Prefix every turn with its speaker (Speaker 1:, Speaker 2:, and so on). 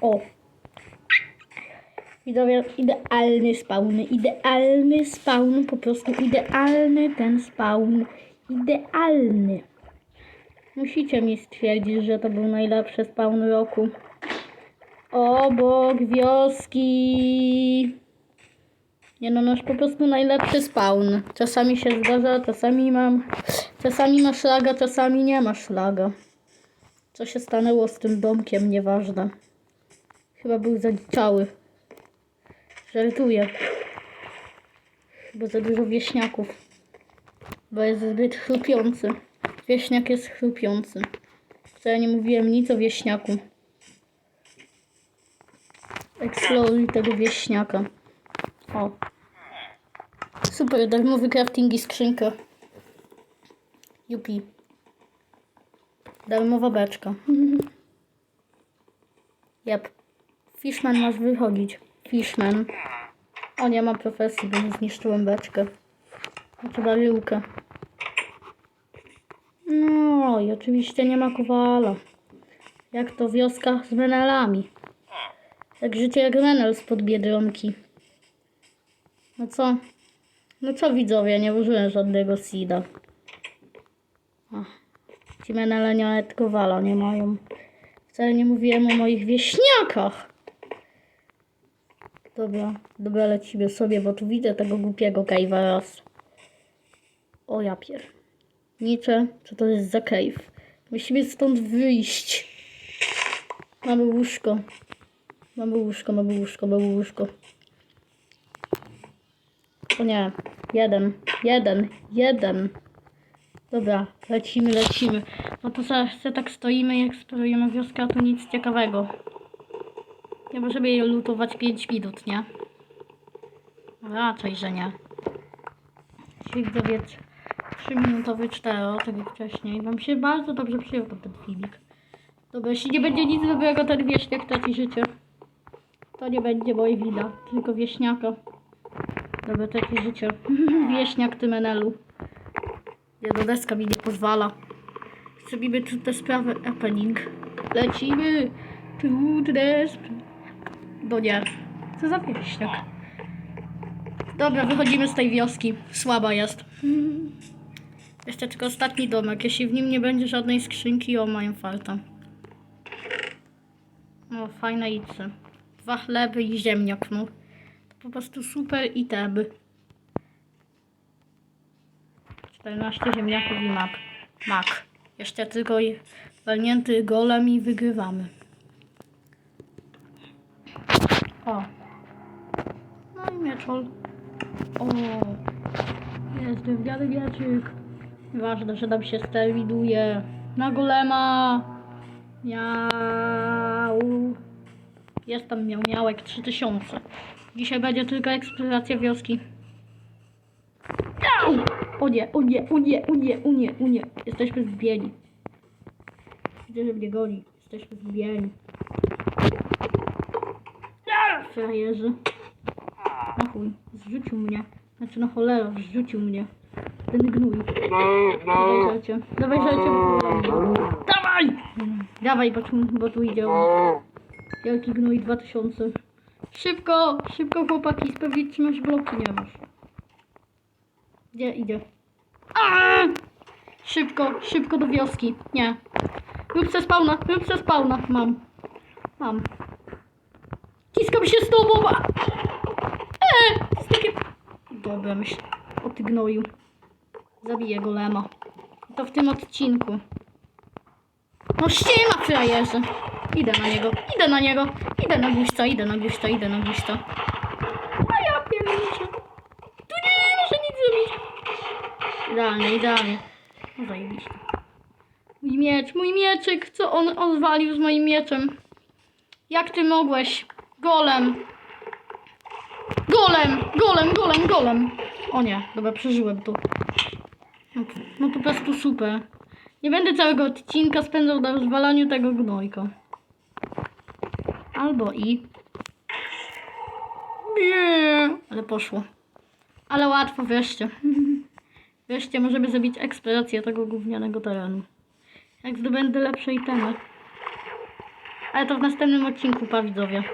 Speaker 1: O. Widzowie, idealny spawn, idealny spawn, po prostu idealny ten spawn, idealny. Musicie mi stwierdzić, że to był najlepszy spawn roku. Obok wioski. Nie no, nasz po prostu najlepszy spawn. Czasami się zdarza, czasami mam, czasami ma szlaga, czasami nie ma szlaga. Co się stanęło z tym domkiem, nieważne. Chyba był zaliczały. Żartuję. Chyba za dużo wieśniaków. Bo jest zbyt chrupiący. Wieśniak jest chrupiący. Wcale nie mówiłem nic o wieśniaku. Eksploruj tego wieśniaka. O. Super, darmowy crafting i skrzynka. Jupi. Darmowa beczka. Jep. Fishman masz wychodzić. Fishman. O, nie ma profesji, bo zniszczyłem beczkę. Znaczy baryłkę. No i oczywiście nie ma kowala. Jak to wioska z menelami. Jak życie jak menel spod Biedronki. No co? No co widzowie, nie użyłem żadnego seeda. Ach, Ci menele nawet kowala nie mają. Wcale nie mówiłem o moich wieśniakach. Dobra, dobra, lecimy sobie, bo tu widzę tego głupiego cave'a raz. O ja pier. Nicze, co to jest za cave? Musimy stąd wyjść. Mamy łóżko. Mamy łóżko, mamy łóżko, mamy łóżko. O nie, jeden, jeden, jeden. Dobra, lecimy, lecimy. No to zaraz tak stoimy, jak eksplorujemy wioskę, tu nic ciekawego. Nie możemy jej lutować 5 minut, nie? Raczej, że nie. Dzisiaj widzowie 3 minutowy 4, tak jak wcześniej. Wam się bardzo dobrze przyjął ten filmik. Dobra, jeśli nie będzie nic dobrego, ten wieśniak traci życie. To nie będzie moja wina, tylko wieśniaka. Dobra, traci życie. Wieśniak ty menelu. Jedna deska mi nie pozwala. Zrobimy tu te sprawy happening. Lecimy. Trudne sp- Bo nie. Co za wieśniak. Dobra, wychodzimy z tej wioski. Słaba jest. Jeszcze tylko ostatni domek. Jeśli w nim nie będzie żadnej skrzynki, o mają farta. No, fajne icy. Dwa chleby i ziemniak, no. To po prostu super itemy. 14 ziemniaków i map. Mak. Jeszcze tylko walnięty golem i wygrywamy. O. No i mieczol. O. Jest drewniany mieczyk. Ważne, że nam się sterminuje. Na golema. Miau. Jest tam miał miałek 3000. Dzisiaj będzie tylko eksploracja wioski. Au! O nie, o nie, o nie, o nie, o nie, o nie. Jesteśmy zbieni. Widzę, że mnie goni. Jesteśmy zbieni. Frajerzy. Na chuj, zrzucił mnie. Znaczy na cholera, zrzucił mnie. Ten gnój. Dawaj żelcie. Dawaj żelcie, bo tu robi. Dawaj! Dawaj, bo tu, bo tu idzie on. Wielki gnój 2000. Szybko, szybko chłopaki, sprawdzić czy masz bloki, nie masz. Gdzie idzie? A! Szybko, szybko do wioski. Nie. Rób se spawna, rób se spawna. Mam. Mam. Ciskam się z tobą. Eee, jest takie... Dobra, myśl o. Zabiję golema. To w tym odcinku. No ściema frajerze. Idę na niego, idę na niego. Idę na guźca, idę na guźca, idę na guźca. A ja pierniczę. Tu nie może nic zrobić. Idealnie, idealnie. No zajebiście. Mój miecz, mój mieczyk, co on odwalił z moim mieczem? Jak ty mogłeś? Golem. Golem, golem, golem, golem. O nie, dobra, przeżyłem to. No, po prostu super. Nie będę całego odcinka spędzał na rozwalaniu tego gnojka. Albo i... Nie, ale poszło. Ale łatwo, wreszcie. Wreszcie możemy zrobić eksplorację tego gównianego terenu. Jak zdobędę lepsze itemy. Ale to w następnym odcinku, pa widzowie.